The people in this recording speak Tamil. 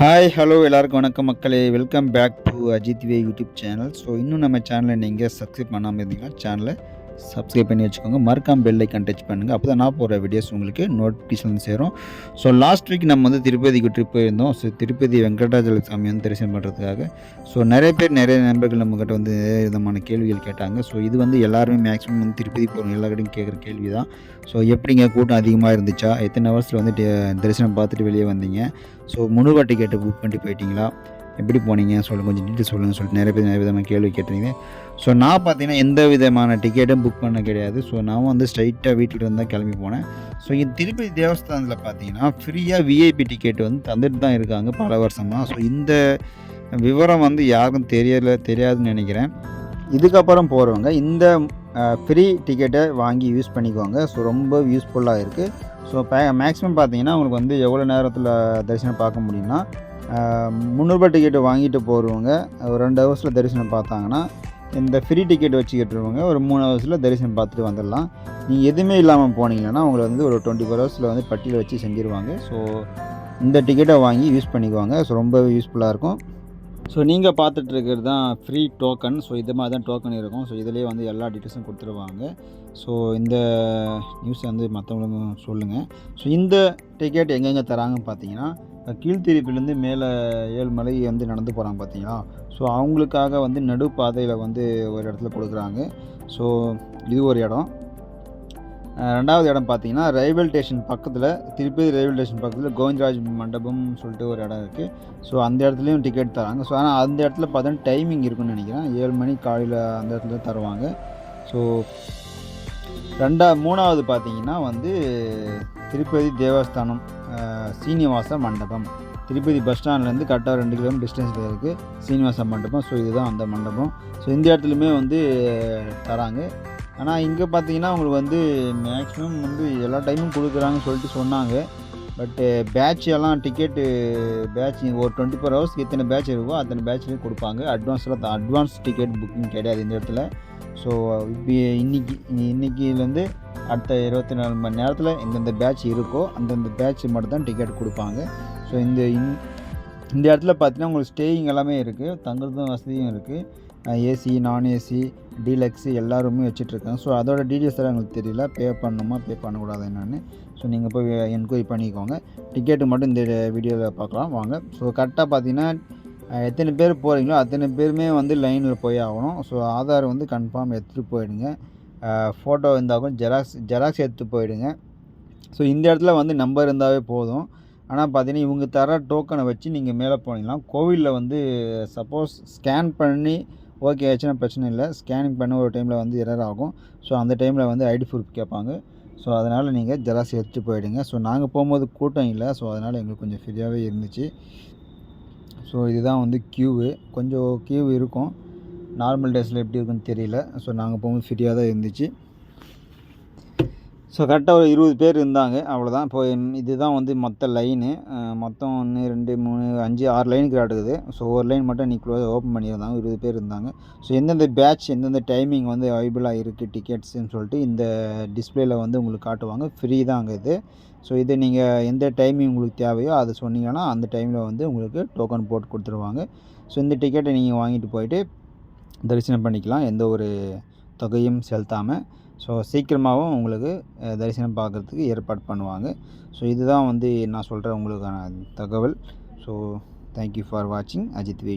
ஹாய் ஹலோ எல்லாருக்கும் வணக்கம் மக்களே. Welcome back to Ajith way YouTube channel so இன்னும் நம்ம சேனலை நீங்கள் சப்ஸ்கிரைப் பண்ணாமல் இருந்தீங்கன்னா சேனலை சப்ஸ்கிரைப் பண்ணி வச்சுக்கோங்க. மறக்காம பெல் ஐக்கன் டச் பண்ணுங்கள் அப்போ தான் நான் போகிற வீடியோஸ் உங்களுக்கு நோட்டிஃபிகேஷன் சேரும். ஸோ லாஸ்ட் வீக் நம்ம வந்து திருப்பதிக்கு ட்ரிப் போயிருந்தோம். ஸோ திருப்பதி வெங்கடாஜல சாமி வந்து தரிசனம் பண்ணுறதுக்காக ஸோ நிறைய பேர் நிறைய நண்பர்கள் நம்மக்கிட்ட வந்து நிறைய விதமான கேள்விகள் கேட்டாங்க. ஸோ இது வந்து எல்லாருமே மேக்ஸிமம் வந்து திருப்பதி போகிறவங்க எல்லாருக்கிட்டையும் கேட்குற கேள்வி தான் ஸோ எப்படிங்க கூட்டம் அதிகமாக இருந்துச்சா? எத்தனை ஹவர்ஸில் வந்து தரிசனம் பார்த்துட்டு வெளியே வந்தீங்க? ஸோ முந்நூறுபா டிக்கெட்டு புக் பண்ணிட்டு போயிட்டீங்களா? எப்படி போனீங்க? சொல்லுங்கள் கொஞ்சம் டீட்டெயில் சொல்லுங்கள் சொல்லிட்டு நிறைய பேர் நிறைய விதமான கேள்வி கேட்டீங்க ஸோ நான் பார்த்தீங்கன்னா எந்த விதமான டிக்கெட்டும் புக் பண்ண கிடையாது. ஸோ நான் வந்து ஸ்ட்ரைட்டாக வீட்டில் இருந்தால் தான் கிளம்பி போனேன். ஸோ இந்த திருப்பதி தேவஸ்தானத்தில் பார்த்தீங்கன்னா ஃப்ரீயாக விஐபி டிக்கெட் வந்து தந்துட்டு தான் இருக்காங்க பல வருஷமாக ஸோ இந்த விவரம் வந்து யாருக்கும் தெரியல தெரியாதுன்னு நினைக்கிறேன். இதுக்கப்புறம் போகிறவங்க இந்த ஃப்ரீ டிக்கெட்டை வாங்கி யூஸ் பண்ணிக்குவாங்க ஸோ ரொம்ப யூஸ்ஃபுல்லாக இருக்குது ஸோ பே மேக்ஸிமம் பார்த்தீங்கன்னா உங்களுக்கு வந்து எவ்வளோ நேரத்தில் தரிசனம் பார்க்க முடியும்னா முந்நூறுபா டிக்கெட்டு வாங்கிட்டு போகிறவங்க ஒரு ரெண்டு ஹவர்ஸில் தரிசனம் பார்த்தாங்கன்னா இந்த ஃப்ரீ டிக்கெட் வச்சுக்கிட்டுருவங்க ஒரு மூணு ஹவர்ஸில் தரிசனம் பார்த்துட்டு வந்துடலாம். நீங்கள் எதுவுமே இல்லாமல் போனீங்கன்னா உங்களை வந்து ஒரு டுவெண்ட்டி ஃபோர் ஹவர்ஸில் வந்து பட்டியல் வச்சு செஞ்சுருவாங்க. ஸோ இந்த டிக்கெட்டை வாங்கி யூஸ் பண்ணிக்குவாங்க ஸோ ரொம்ப யூஸ்ஃபுல்லாக இருக்கும். ஸோ நீங்கள் பார்த்துட்டு இருக்கிறது தான் ஃப்ரீ டோக்கன் ஸோ இது மாதிரி தான் டோக்கன் இருக்கும். ஸோ இதிலே வந்து எல்லா டீட்டெயில்ஸும் கொடுத்துருவாங்க. ஸோ இந்த நியூஸ் வந்து மற்றவங்களுக்கும் சொல்லுங்கள் ஸோ இந்த டிக்கெட் எங்கெங்கே தராங்கன்னு பார்த்தீங்கன்னா கீழ்த்திருப்பிலேருந்து மேலே ஏழ்மலை வந்து நடந்து போகிறாங்க பார்த்தீங்களா? ஸோ அவங்களுக்காக வந்து நடுப்பாதையில் வந்து ஒரு இடத்துல கொடுக்குறாங்க. ஸோ இது ஒரு இடம். ரெண்டாவது இடம் பார்த்தீங்கன்னா ரயில்வே ஸ்டேஷன் பக்கத்தில் திருப்பதி ரயில்வே ஸ்டேஷன் பக்கத்தில் கோவிந்தராஜ் மண்டபம்னு சொல்லிட்டு ஒரு இடம் இருக்குது ஸோ அந்த இடத்துலையும் டிக்கெட் தராங்க. ஸோ ஆனால் அந்த இடத்துல பார்த்தீங்கன்னா டைமிங் இருக்குன்னு நினைக்கிறேன். ஏழு மணி காலையில் அந்த இடத்துல தருவாங்க. ஸோ ரெண்டா மூணாவது பார்த்தீங்கன்னா வந்து திருப்பதி தேவஸ்தானம் சீனிவாச மண்டபம். திருப்பதி பஸ் ஸ்டாண்ட்லேருந்து கரெக்டாக ரெண்டு கிலோமீட்டர் டிஸ்டன்ஸில் இருக்குது சீனிவாச மண்டபம். ஸோ இதுதான் அந்த மண்டபம். ஸோ இந்த இடத்துலையுமே வந்து தராங்க. ஆனால் இங்கே பார்த்தீங்கன்னா அவங்களுக்கு வந்து மேக்ஸிமம் வந்து எல்லா டைமும் கொடுக்குறாங்கன்னு சொல்லிட்டு சொன்னாங்க. பட்டு பேட்ச் எல்லாம் டிக்கெட்டு பேட்ச் ஒரு டுவெண்ட்டி ஃபோர் ஹவர்ஸ்க்கு எத்தனை பேட்ச் இருக்கோ அத்தனை பேட்ச்லேயும் கொடுப்பாங்க. அட்வான்ஸில் அட்வான்ஸ் டிக்கெட் புக்கிங் கிடையாது இந்த இடத்துல. ஸோ இப்போ இன்னைக்கு இன்னைக்கிலேருந்து அடுத்த இருபத்தி நாலு மணி நேரத்தில் எந்தெந்த பேட்ச் இருக்கோ அந்தந்த பேட்ச் மட்டும் தான் டிக்கெட் கொடுப்பாங்க. ஸோ இந்த இன் இந்த இடத்துல பார்த்தீங்கன்னா உங்களுக்கு ஸ்டேயிங் எல்லாமே இருக்குது தங்குறதும் வசதியும் இருக்குது ஏசி நான் ஏசி டீலக்ஸ் எல்லாருமே வச்சுட்ருக்கேன் ஸோ அதோட டீட்டெயில்ஸ் எல்லாம் எங்களுக்கு தெரியல. பே பண்ணணுமா பே பண்ணக்கூடாது என்னென்னு. ஸோ நீங்கள் போய் என்கொயரி பண்ணிக்கோங்க. டிக்கெட்டு மட்டும் இந்த வீடியோவில் பார்க்கலாம். வாங்க. ஸோ கரெக்டாக பார்த்தீங்கன்னா எத்தனை பேர் போகிறீங்களோ அத்தனை பேருமே வந்து லைனில் போய் ஆகணும். ஸோ ஆதார் வந்து கன்ஃபார்ம் எடுத்துகிட்டு போயிடுங்க. ஃபோட்டோ இருந்தாலும் ஜெராக்ஸ் ஜெராக்ஸ் எடுத்துகிட்டு போயிடுங்க. ஸோ இந்த இடத்துல வந்து நம்பர் இருந்தாவே போதும். ஆனால் பார்த்தீங்கன்னா இவங்க தர டோக்கனை வச்சு நீங்கள் மேலே போனீங்கன்னா கோவிலில் வந்து சப்போஸ் ஸ்கேன் பண்ணி ஓகே ஆச்சுன்னா பிரச்சனை இல்லை. ஸ்கேனிங் பண்ண ஒரு டைமில் வந்து எரர் ஆகும். ஸோ அந்த டைமில் வந்து ஐடி ப்ரூஃப் கேட்பாங்க. ஸோ அதனால் நீங்கள் ஜெராக்ஸ் எடுத்துகிட்டு போயிடுங்க. ஸோ நாங்கள் போகும்போது கூட்டம் இல்லை. ஸோ அதனால் எங்களுக்கு கொஞ்சம் ஃப்ரீயாகவே இருந்துச்சு. ஸோ இதுதான் வந்து க்யூவு கொஞ்சம் க்யூ இருக்கும். நார்மல் டேஸில் எப்படி இருக்குன்னு தெரியல. ஸோ நாங்கள் போகும்போது ஃப்ரீயாக தான் இருந்துச்சு. ஸோ கரெக்டாக ஒரு இருபது பேர் இருந்தாங்க. அவ்வளோதான் இப்போ என்- இதுதான் வந்து மொத்த லைனு மொத்தம் ஒன்று ரெண்டு மூணு அஞ்சு ஆறு லைனுக்கு இருக்குது ஸோ ஒரு லைன் மட்டும் நீ க்ளோஸ் ஓப்பன் பண்ணியிருந்தாங்க. இருபது பேர் இருந்தாங்க. ஸோ எந்தெந்த பேட்ச் எந்தெந்த டைமிங் வந்து அவைபிளாக இருக்குது டிக்கெட்ஸுன்னு சொல்லிட்டு இந்த டிஸ்பிளேல வந்து உங்களுக்கு காட்டுவாங்க. ஃப்ரீ தாங்க இது. ஸோ இது நீங்கள் எந்த டைமிங் உங்களுக்கு தேவையோ அதை சொன்னீங்கன்னா அந்த டைமில் வந்து உங்களுக்கு டோக்கன் போட்டு கொடுத்துருவாங்க. ஸோ இந்த டிக்கெட்டை நீங்கள் வாங்கிட்டு போயிட்டு தரிசனம் பண்ணிக்கலாம். எந்த ஒரு தொகையும் செலுத்தாமல் ஸோ சீக்கிரமாகவும் உங்களுக்கு தரிசனம் பார்க்குறதுக்கு ஏற்பாடு பண்ணுவாங்க. ஸோ இதுதான் வந்து நான் சொல்கிற உங்களுக்கான தகவல். ஸோ தேங்க்யூ ஃபார் வாட்சிங் அஜித் வி